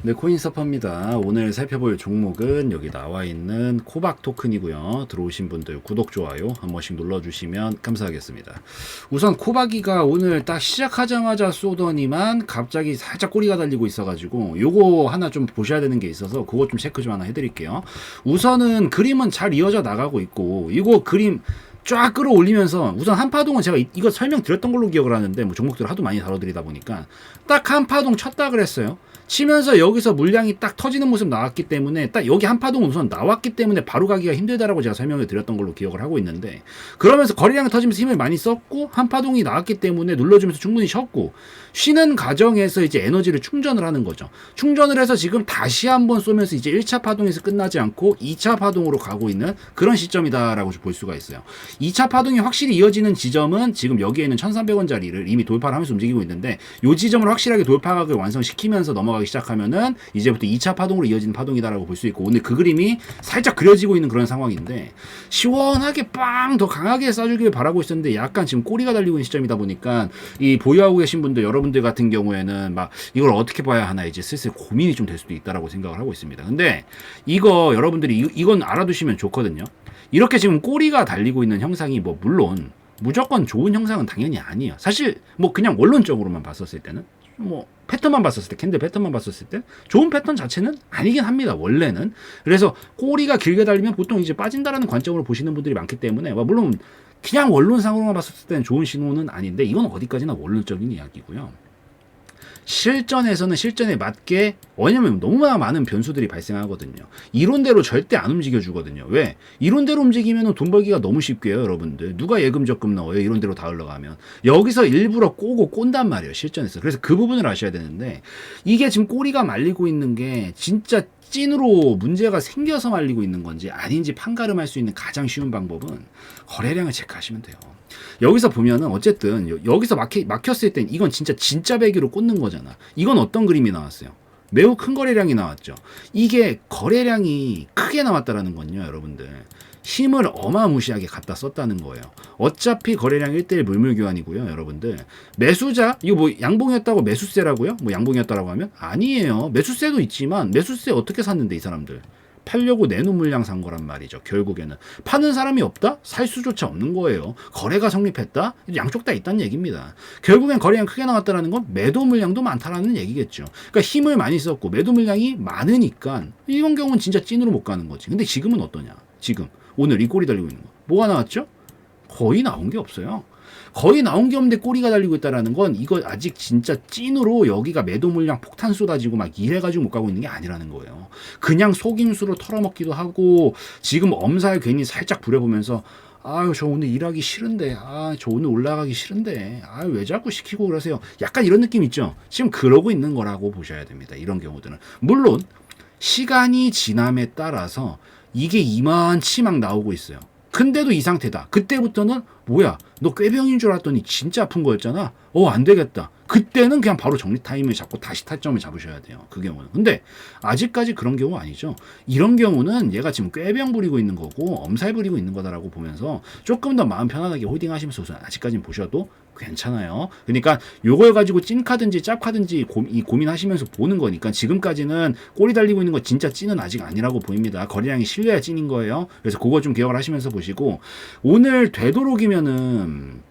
네, 코인서퍼입니다. 오늘 살펴볼 종목은 여기 나와 있는 코박 토큰이고요. 들어오신 분들 구독, 좋아요 한 번씩 눌러주시면 감사하겠습니다. 우선 코박이가 오늘 딱 시작하자마자 쏘더니만 갑자기 살짝 꼬리가 달리고 있어가지고 요거 하나 좀 보셔야 되는 게 있어서 그거 좀 체크 좀 하나 해드릴게요. 우선은 그림은 잘 이어져 나가고 있고 이거 그림 쫙 끌어올리면서 우선 한 파동은 제가 이, 이거 설명드렸던 걸로 기억을 하는데 뭐 종목들을 하도 많이 다뤄드리다 보니까 딱 한 파동 쳤다 그랬어요. 치면서 여기서 물량이 딱 터지는 모습 나왔기 때문에 딱 여기 한 파동 우선 나왔기 때문에 바로 가기가 힘들다라고 제가 설명을 드렸던 걸로 기억을 하고 있는데 그러면서 거래량이 터지면서 힘을 많이 썼고 한 파동이 나왔기 때문에 눌러주면서 충분히 쉬었고 쉬는 과정에서 이제 에너지를 충전을 하는 거죠. 충전을 해서 지금 다시 한번 쏘면서 이제 1차 파동에서 끝나지 않고 2차 파동으로 가고 있는 그런 시점이다라고 볼 수가 있어요. 2차 파동이 확실히 이어지는 지점은 지금 여기에 있는 1,300원짜리를 이미 돌파를 하면서 움직이고 있는데 요 지점을 확실하게 돌파각을 완성시키면서 넘어가기 시작하면은 이제부터 2차 파동으로 이어지는 파동이다라고 볼 수 있고 오늘 그 그림이 살짝 그려지고 있는 그런 상황인데 시원하게 빵 더 강하게 쏴주길 바라고 있었는데 약간 지금 꼬리가 달리고 있는 시점이다 보니까 이 보유하고 계신 분들 여러분들 같은 경우에는 막 이걸 어떻게 봐야 하나 이제 슬슬 고민이 좀 될 수도 있다라고 생각을 하고 있습니다. 근데 이거 여러분들이 이, 이건 알아두시면 좋거든요. 이렇게 지금 꼬리가 달리고 있는 형상이 뭐 물론 무조건 좋은 형상은 당연히 아니에요. 사실 뭐 그냥 원론적으로만 봤었을 때는 뭐 패턴만 봤었을 때 캔들 패턴만 봤었을 때 좋은 패턴 자체는 아니긴 합니다 원래는 그래서 꼬리가 길게 달리면 보통 이제 빠진다라는 관점으로 보시는 분들이 많기 때문에 뭐 물론 그냥 원론상으로만 봤었을 때는 좋은 신호는 아닌데 이건 어디까지나 원론적인 이야기고요. 실전에서는 실전에 맞게 왜냐면 너무나 많은 변수들이 발생하거든요. 이론대로 절대 안 움직여 주거든요. 왜? 이론대로 움직이면 돈 벌기가 너무 쉽게요, 여러분들. 누가 예금 적금 넣어요? 이론대로 다 흘러가면. 여기서 일부러 꼬고 꼰단 말이에요, 실전에서. 그래서 그 부분을 아셔야 되는데 이게 지금 꼬리가 말리고 있는 게 진짜 찐으로 문제가 생겨서 말리고 있는 건지 아닌지 판가름할 수 있는 가장 쉬운 방법은 거래량을 체크하시면 돼요. 여기서 보면은 어쨌든 여- 여기서 막히, 막혔을 땐 이건 진짜 진짜 배기로 꽂는 거잖아. 이건 어떤 그림이 나왔어요? 매우 큰 거래량이 나왔죠. 이게 거래량이 크게 나왔다라는 건요, 여러분들. 힘을 어마무시하게 갖다 썼다는 거예요. 어차피 거래량 1대1 물물 교환이고요, 여러분들. 매수자, 이거 뭐 양봉이었다고 매수세라고요? 뭐 양봉이었다라고 하면? 아니에요. 매수세도 있지만 매수세 어떻게 샀는데 이 사람들? 팔려고 내놓은 물량 산 거란 말이죠. 결국에는 파는 사람이 없다? 살 수조차 없는 거예요. 거래가 성립했다? 양쪽 다 있다는 얘기입니다. 결국엔 거래량 크게 나왔다라는 건 매도 물량도 많다라는 얘기겠죠. 그러니까 힘을 많이 썼고 매도 물량이 많으니까 이런 경우는 진짜 찐으로 못 가는 거지. 근데 지금은 어떠냐? 지금 오늘 이 꼬리 달리고 있는 거 뭐가 나왔죠? 거의 나온 게 없어요. 거의 나온 게 없는데 꼬리가 달리고 있다라는 건 이거 아직 진짜 찐으로 여기가 매도 물량 폭탄 쏟아지고 막 이래가지고 못 가고 있는 게 아니라는 거예요. 그냥 속임수로 털어먹기도 하고 지금 엄살 괜히 살짝 부려보면서 아유 저 오늘 일하기 싫은데 아 저 오늘 올라가기 싫은데 아왜 자꾸 시키고 그러세요 약간 이런 느낌 있죠 지금 그러고 있는 거라고 보셔야 됩니다 이런 경우들은 물론 시간이 지남에 따라서 이게 이만치 막 나오고 있어요. 근데도 이 상태다. 그때부터는 뭐야 너 꾀병인 줄 알았더니 진짜 아픈 거였잖아. 어 안 되겠다 그때는 그냥 바로 정리 타임을 잡고 다시 타점을 잡으셔야 돼요. 그 경우는. 근데 아직까지 그런 경우 아니죠. 이런 경우는 얘가 지금 꾀병 부리고 있는 거고 엄살 부리고 있는 거다라고 보면서 조금 더 마음 편안하게 홀딩 하시면서 아직까지는 보셔도 괜찮아요. 그러니까 요걸 가지고 찐카든지 짭카든지 고, 이 고민하시면서 보는 거니까 지금까지는 꼬리 달리고 있는 거 진짜 찐은 아직 아니라고 보입니다. 거래량이 실려야 찐인 거예요. 그래서 그거 좀 기억을 하시면서 보시고 오늘 되도록이면은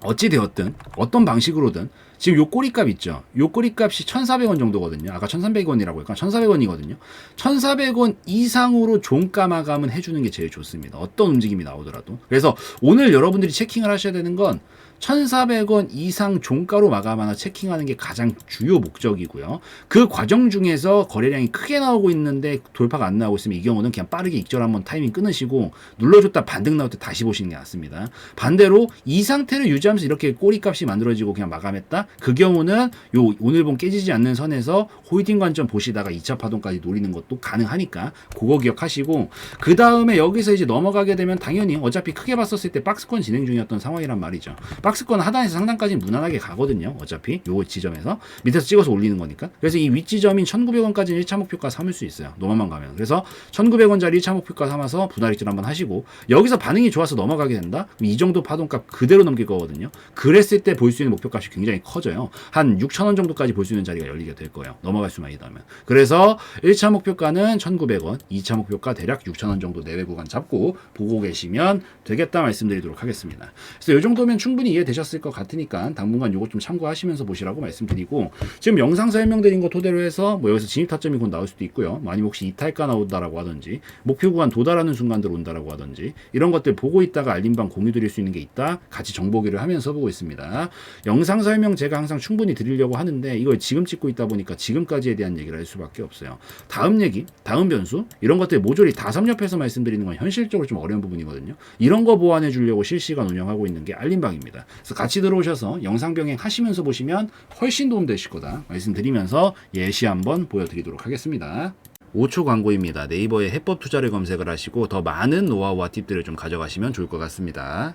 어찌 되었든 어떤 방식으로든 지금 요 꼬리값 있죠. 요 꼬리값이 1,400원 정도거든요. 아까 1,300원이라고 했까 1,400원이거든요. 1,400원 이상으로 종가 마감은 해주는 게 제일 좋습니다. 어떤 움직임이 나오더라도. 그래서 오늘 여러분들이 체킹을 하셔야 되는 건 1,400원 이상 종가로 마감 하나 체킹하는 게 가장 주요 목적이고요. 그 과정 중에서 거래량이 크게 나오고 있는데 돌파가 안 나오고 있으면 이 경우는 그냥 빠르게 익절 한번 타이밍 끊으시고 눌러줬다 반등 나올 때 다시 보시는 게 낫습니다. 반대로 이 상태를 유지하면서 이렇게 꼬리값이 만들어지고 그냥 마감했다? 그 경우는 요 오늘 본 깨지지 않는 선에서 홀딩 관점 보시다가 2차 파동까지 노리는 것도 가능하니까 그거 기억하시고 그 다음에 여기서 이제 넘어가게 되면 당연히 어차피 크게 봤었을 때 박스권 진행 중이었던 상황이란 말이죠. 박스권 하단에서 상단까지 무난하게 가거든요. 어차피 요 지점에서 밑에서 찍어서 올리는 거니까. 그래서 이 윗지점인 1,900원까지는 1차 목표가 삼을 수 있어요. 노만만 가면. 그래서 1,900원짜리 1차 목표가 삼아서 분할익질 한번 하시고 여기서 반응이 좋아서 넘어가게 된다. 이 정도 파동값 그대로 넘길 거거든요. 그랬을 때 볼 수 있는 목표값이 굉장히 커져요. 한 6,000원 정도까지 볼 수 있는 자리가 열리게 될 거예요. 넘어갈 수만 있다면. 그래서 1차 목표가는 1,900원, 2차 목표가 대략 6,000원 정도 내외 구간 잡고 보고 계시면 되겠다 말씀드리도록 하겠습니다. 그래서 이 정도면 충분히 이해되셨을 것 같으니까 당분간 요거 좀 참고하시면서 보시라고 말씀드리고 지금 영상 설명드린 거 토대로 해서 뭐 여기서 진입 타점이 곧 나올 수도 있고요. 뭐 아니면 혹시 이탈가 나온다라고 하든지 목표 구간 도달하는 순간들 온다라고 하든지 이런 것들 보고 있다가 알림방 공유 드릴 수 있는 게 있다. 같이 정보기를 하면서 보고 있습니다. 영상 설명 제가 항상 충분히 드리려고 하는데 이걸 지금 찍고 있다 보니까 지금까지에 대한 얘기를 할 수밖에 없어요. 다음 얘기, 다음 변수 이런 것들 모조리 다 섭렵해서 말씀드리는 건 현실적으로 좀 어려운 부분이거든요. 이런 거 보완해 주려고 실시간 운영하고 있는 게 알림방입니다. 그래서 같이 들어오셔서 영상 병행 하시면서 보시면 훨씬 도움 되실 거다 말씀드리면서 예시 한번 보여드리도록 하겠습니다. 5초 광고입니다. 네이버에 해법 투자를 검색을 하시고 더 많은 노하우와 팁들을 좀 가져가시면 좋을 것 같습니다.